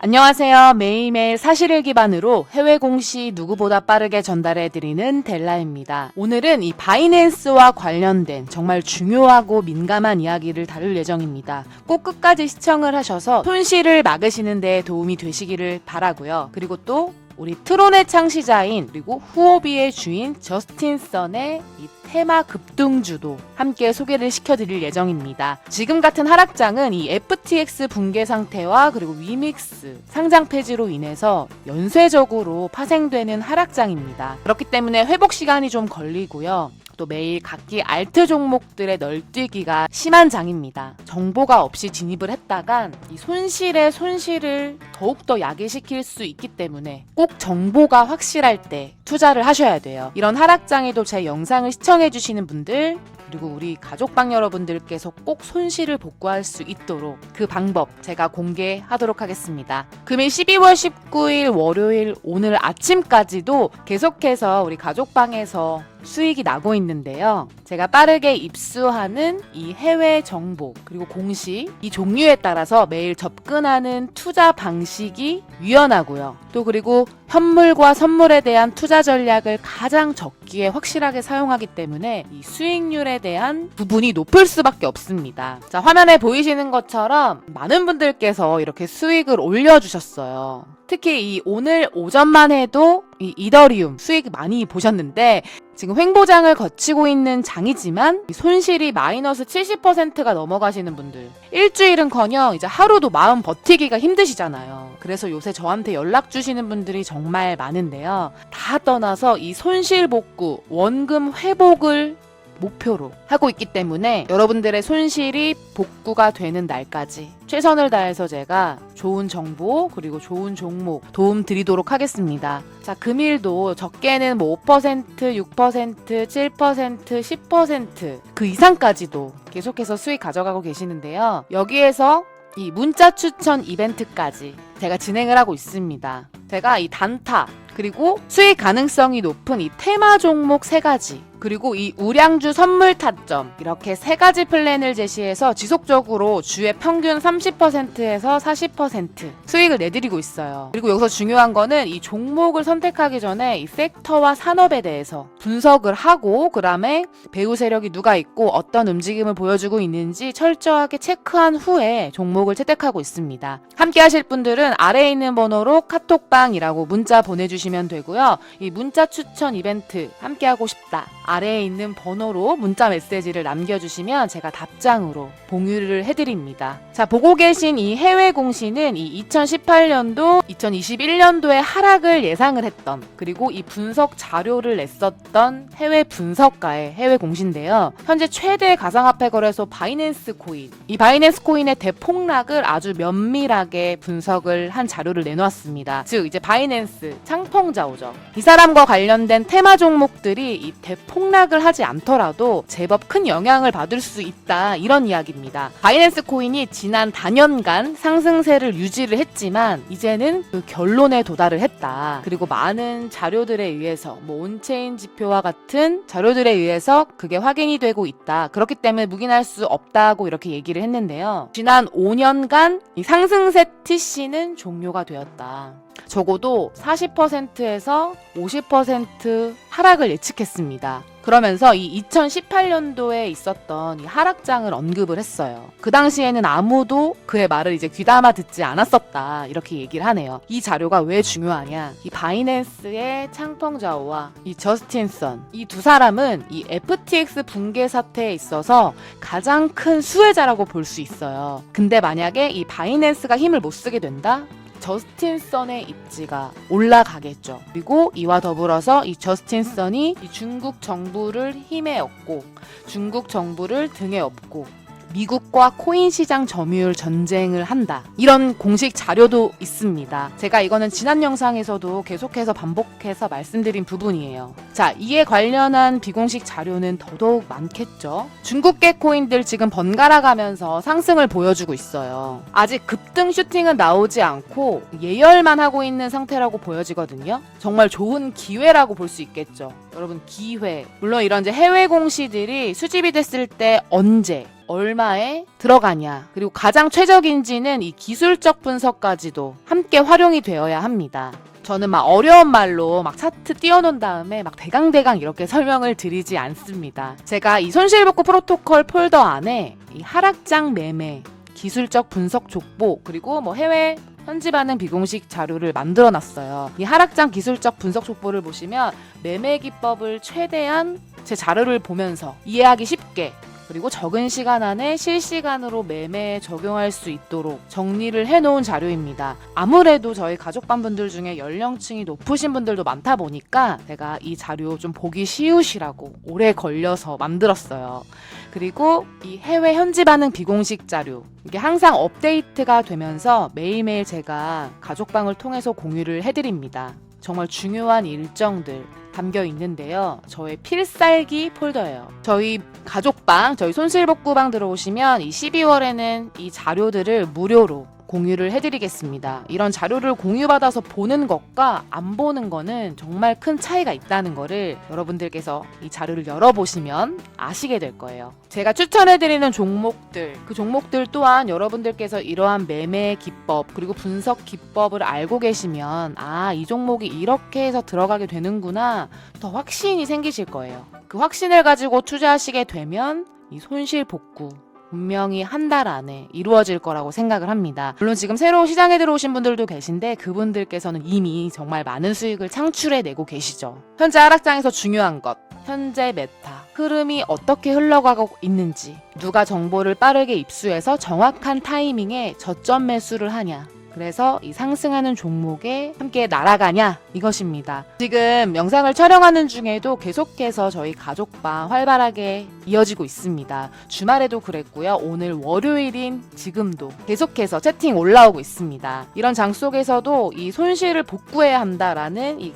안녕하세요. 매일매일 사실을 기반으로 해외 공시 누구보다 빠르게 전달해드리는 델라입니다. 오늘은 이 바이낸스와 관련된 정말 중요하고 민감한 이야기를 다룰 예정입니다. 꼭 끝까지 시청을 하셔서 손실을 막으시는 데 도움이 되시기를 바라고요. 그리고 또 우리 트론의 창시자인 그리고 후오비의 주인 저스틴 선의 이 테마 급등주도 함께 소개를 시켜드릴 예정입니다. 지금 같은 하락장은 이 FTX 붕괴 상태와 그리고 위믹스 상장 폐지로 인해서 연쇄적으로 파생되는 하락장입니다. 그렇기 때문에 회복 시간이 좀 걸리고요. 또 매일 각기 알트 종목들의 널뛰기가 심한 장입니다. 정보가 없이 진입을 했다간 이 손실의 손실을 더욱더 야기시킬 수 있기 때문에 꼭 정보가 확실할 때 투자를 하셔야 돼요. 이런 하락장에도 제 영상을 시청해주시는 분들 그리고 우리 가족방 여러분들께서 꼭 손실을 복구할 수 있도록 그 방법 제가 공개하도록 하겠습니다. 금일 12월 19일 월요일 오늘 아침까지도 계속해서 우리 가족방에서 수익이 나고 있는데요. 제가 빠르게 입수하는 이 해외 정보 그리고 공시 이 종류에 따라서 매일 접근하는 투자 방식이 유연하고요. 또 그리고 현물과 선물에 대한 투자 전략을 가장 적기에 확실하게 사용하기 때문에 이 수익률에 대한 부분이 높을 수밖에 없습니다. 자, 화면에 보이시는 것처럼 많은 분들께서 이렇게 수익을 올려주셨어요. 특히 이 오늘 오전만 해도 이 이더리움 수익 많이 보셨는데 지금 횡보장을 거치고 있는 장이지만 이 손실이 마이너스 70%가 넘어가시는 분들 일주일은커녕 이제 하루도 마음 버티기가 힘드시잖아요. 그래서 요새 저한테 연락 주시는 분들이 정말 많은데요. 다 떠나서 이 손실 복구, 원금 회복을 목표로 하고 있기 때문에 여러분들의 손실이 복구가 되는 날까지 최선을 다해서 제가 좋은 정보 그리고 좋은 종목 도움 드리도록 하겠습니다. 자, 금일도 적게는 뭐 5%, 6%, 7%, 10%그 이상까지도 계속해서 수익 가져가고 계시는데요. 여기에서 이 문자 추천 이벤트까지 제가 진행을 하고 있습니다. 제가 이 단타 그리고 수익 가능성이 높은 이 테마 종목 세 가지 그리고 이 우량주 선물 타점 이렇게 세 가지 플랜을 제시해서 지속적으로 주의 평균 30%에서 40% 수익을 내드리고 있어요. 그리고 여기서 중요한 거는 이 종목을 선택하기 전에 이 섹터와 산업에 대해서 분석을 하고 그다음에 배후 세력이 누가 있고 어떤 움직임을 보여주고 있는지 철저하게 체크한 후에 종목을 채택하고 있습니다. 함께 하실 분들은 아래에 있는 번호로 카톡방이라고 문자 보내주시면 되고요. 이 문자 추천 이벤트 함께 하고 싶다. 아래에 있는 번호로 문자 메시지를 남겨주시면 제가 답장으로 공유를 해드립니다. 자, 보고 계신 이 해외 공시는 이 2018년도, 2021년도에 하락을 예상을 했던 그리고 이 분석 자료를 냈었던 해외 분석가의 해외 공시인데요. 현재 최대 가상화폐 거래소 바이낸스 코인. 이 바이낸스 코인의 대폭락을 아주 면밀하게 분석을 한 자료를 내놓았습니다. 즉, 이제 바이낸스 창펑자오죠. 이 사람과 관련된 테마 종목들이 이 대폭 락을 하지 않더라도 제법 큰 영향을 받을 수 있다. 이런 이야기입니다. 바이낸스 코인이 지난 단연간 상승세를 유지를 했지만 이제는 그 결론에 도달을 했다. 그리고 많은 자료들에 의해서 뭐 온체인 지표와 같은 자료들에 의해서 그게 확인이 되고 있다. 그렇기 때문에 묵인할 수 없다고 이렇게 얘기를 했는데요. 지난 5년간 이 상승세 TC는 종료가 되었다. 적어도 40%에서 50% 하락을 예측했습니다. 그러면서 이 2018년도에 있었던 이 하락장을 언급을 했어요. 그 당시에는 아무도 그의 말을 이제 귀담아 듣지 않았었다. 이렇게 얘기를 하네요. 이 자료가 왜 중요하냐? 이 바이낸스의 창펑자오와 이 저스틴 선. 이 두 사람은 이 FTX 붕괴 사태에 있어서 가장 큰 수혜자라고 볼 수 있어요. 근데 만약에 이 바이낸스가 힘을 못 쓰게 된다? 저스틴 선의 입지가 올라가겠죠. 그리고 이와 더불어서 이 저스틴 선이 이 중국 정부를 힘에 얻고 중국 정부를 등에 업고 미국과 코인 시장 점유율 전쟁을 한다. 이런 공식 자료도 있습니다. 제가 이거는 지난 영상에서도 계속해서 반복해서 말씀드린 부분이에요. 자, 이에 관련한 비공식 자료는 더더욱 많겠죠. 중국계 코인들 지금 번갈아 가면서 상승을 보여주고 있어요. 아직 급등 슈팅은 나오지 않고 예열만 하고 있는 상태라고 보여지거든요. 정말 좋은 기회라고 볼 수 있겠죠. 여러분 기회. 물론 이런 이제 해외 공시들이 수집이 됐을 때 언제 얼마에 들어가냐 그리고 가장 최적인지는 이 기술적 분석까지도 함께 활용이 되어야 합니다. 저는 막 어려운 말로 막 차트 띄워놓은 다음에 막 대강대강 이렇게 설명을 드리지 않습니다. 제가 이 손실복구 프로토콜 폴더 안에 이 하락장 매매, 기술적 분석 족보, 그리고 뭐 해외 현지 반응 비공식 자료를 만들어 놨어요. 이 하락장 기술적 분석 족보를 보시면 매매 기법을 최대한 제 자료를 보면서 이해하기 쉽게 그리고 적은 시간 안에 실시간으로 매매에 적용할 수 있도록 정리를 해놓은 자료입니다. 아무래도 저희 가족반 분들 중에 연령층이 높으신 분들도 많다 보니까 제가 이 자료 좀 보기 쉬우시라고 오래 걸려서 만들었어요. 그리고 이 해외 현지 반응 비공식 자료 이게 항상 업데이트가 되면서 매일매일 제가 가족방을 통해서 공유를 해드립니다. 정말 중요한 일정들 담겨 있는데요. 저의 필살기 폴더예요. 저희 가족방, 저희 손실복구방 들어오시면 이 12월에는 이 자료들을 무료로 공유를 해드리겠습니다. 이런 자료를 공유받아서 보는 것과 안 보는 거는 정말 큰 차이가 있다는 거를 여러분들께서 이 자료를 열어보시면 아시게 될 거예요. 제가 추천해드리는 종목들, 그 종목들 또한 여러분들께서 이러한 매매 기법, 그리고 분석 기법을 알고 계시면, 아, 이 종목이 이렇게 해서 들어가게 되는구나, 더 확신이 생기실 거예요. 그 확신을 가지고 투자하시게 되면, 이 손실 복구, 분명히 한 달 안에 이루어질 거라고 생각을 합니다. 물론 지금 새로 시장에 들어오신 분들도 계신데 그분들께서는 이미 정말 많은 수익을 창출해 내고 계시죠. 현재 하락장에서 중요한 것, 현재 메타, 흐름이 어떻게 흘러가고 있는지, 누가 정보를 빠르게 입수해서 정확한 타이밍에 저점 매수를 하냐, 그래서 이 상승하는 종목에 함께 날아가냐 이것입니다. 지금 영상을 촬영하는 중에도 계속해서 저희 가족방 활발하게 이어지고 있습니다. 주말에도 그랬고요. 오늘 월요일인 지금도 계속해서 채팅 올라오고 있습니다. 이런 장 속에서도 이 손실을 복구해야 한다라는 이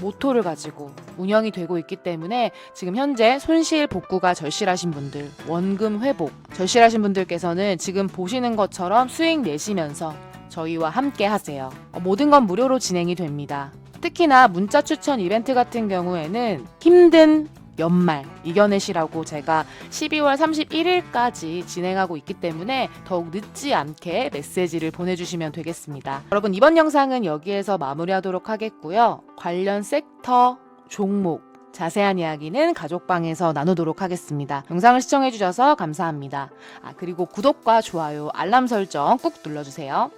모토를 가지고 운영이 되고 있기 때문에 지금 현재 손실 복구가 절실하신 분들, 원금 회복 절실하신 분들께서는 지금 보시는 것처럼 수익 내시면서 저희와 함께 하세요. 어, 모든 건 무료로 진행이 됩니다. 특히나 문자 추천 이벤트 같은 경우에는 힘든 연말 이겨내시라고 제가 12월 31일까지 진행하고 있기 때문에 더욱 늦지 않게 메시지를 보내주시면 되겠습니다. 여러분 이번 영상은 여기에서 마무리하도록 하겠고요. 관련 섹터, 종목, 자세한 이야기는 가족방에서 나누도록 하겠습니다. 영상을 시청해주셔서 감사합니다. 아, 그리고 구독과 좋아요, 알람 설정 꾹 눌러주세요.